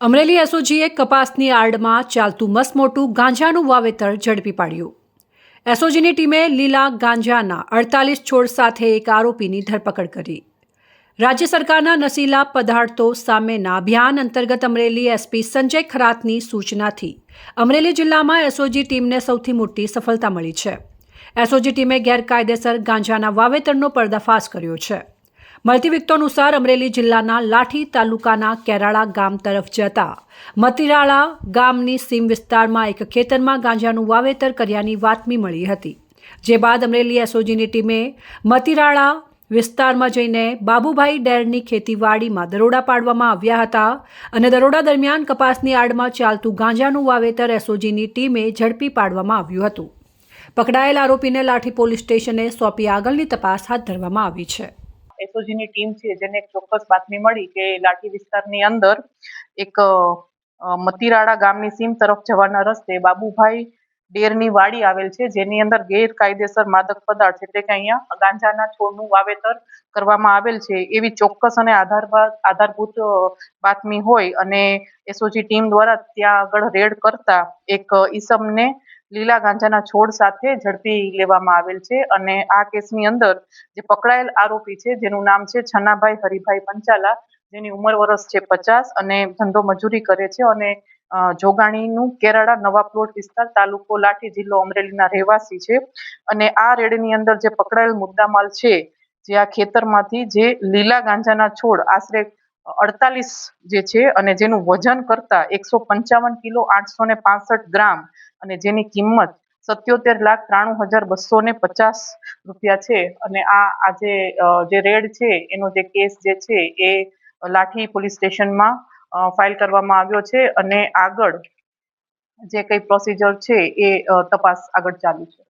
અમરેલી એસઓજીએ કપાસની આડમાં ચાલતું મસમોટું ગાંજાનું વાવેતર ઝડપી પાડ્યું. એસઓજીની ટીમે લીલા ગાંજાના અડતાલીસ છોડ સાથે એક આરોપીની ધરપકડ કરી. રાજ્ય સરકારના નશીલા પદાર્થો સામેના અભિયાન અંતર્ગત અમરેલી એસપી સંજય ખરાતની સૂચનાથી અમરેલી જિલ્લામાં એસઓજી ટીમને સૌથી મોટી સફળતા મળી છે. એસઓજી ટીમે ગેરકાયદેસર ગાંજાના વાવેતરનો પર્દાફાશ કર્યો છે. મળતી વિગતો અનુસાર અમરેલી જિલ્લાના લાઠી તાલુકાના કેરાળા ગામ તરફ જતા મતિરાળા ગામની સીમ વિસ્તારમાં એક ખેતરમાં ગાંજાનું વાવેતર કર્યાની વાતમી મળી હતી. જે બાદ અમરેલી એસઓજીની ટીમે મતિરાળા વિસ્તારમાં જઈને બાબુભાઈ ડેરની ખેતીવાડીમાં દરોડા પાડવામાં આવ્યા હતા અને દરોડા દરમિયાન કપાસની આડમાં ચાલતું ગાંજાનું વાવેતર એસઓજીની ટીમે ઝડપી પાડવામાં આવ્યું હતું. પકડાયેલ આરોપીને લાઠી પોલીસ સ્ટેશને સોંપી આગળની તપાસ હાથ ધરવામાં આવી છે. એસઓજીની ટીમ છે, જેને ચોક્કસ બાતમી મળી કે લાઠી વિસ્તારની અંદર એક મતીરાળા ગામની સીમ તરફ જવાના રસ્તે બાબુભાઈ ડેરની વાડી આવેલ છે, જેની અંદર ગેરકાયદેસર માદક પદાર્થ એટલે કે અહીંયા ગાંજાના છોડનું વાવેતર કરવામાં આવેલ છે. એવી ચોક્કસ અને આધાર આધારભૂત બાતમી હોય અને એસઓજી ટીમ દ્વારા ત્યાં આગળ રેડ કરતા એક ઈસમને લીલા ગાંજાના છોડ સાથે ઝડપી લેવામાં આવેલ છે અને આ કેસની અંદર જે પકડાયેલ આરોપી છે, જેનું નામ છે છનાભાઈ હરિભાઈ પંચાલા, જેની ઉંમર વર્ષ છે પચાસ અને ધંધો મજૂરી કરે છે અને જોગાણીનું કેરાળા નવા પ્લોટ વિસ્તાર તાલુકો લાઠી જિલ્લો અમરેલીના રહેવાસી છે અને આ રેડની અંદર જે પકડાયેલ મુદ્દામાલ છે, જે આ ખેતરમાંથી જે લીલા ગાંજાના છોડ આશરે અડતાલીસ જે છે અને જેનું વજન કરતા એકસો પંચાવન કિલો આઠસો ને પાસઠ ગ્રામ અને જેની કિંમત સત્યોતેર લાખ ત્રાણું હજાર બસો ને પચાસ રૂપિયા છે. અને આ આજે જે રેડ છે, એનો જે કેસ જે છે એ લાઠી પોલીસ સ્ટેશનમાં ફાઇલ કરવામાં આવ્યો છે અને આગળ જે કઈ પ્રોસિજર છે એ તપાસ આગળ ચાલુ છે.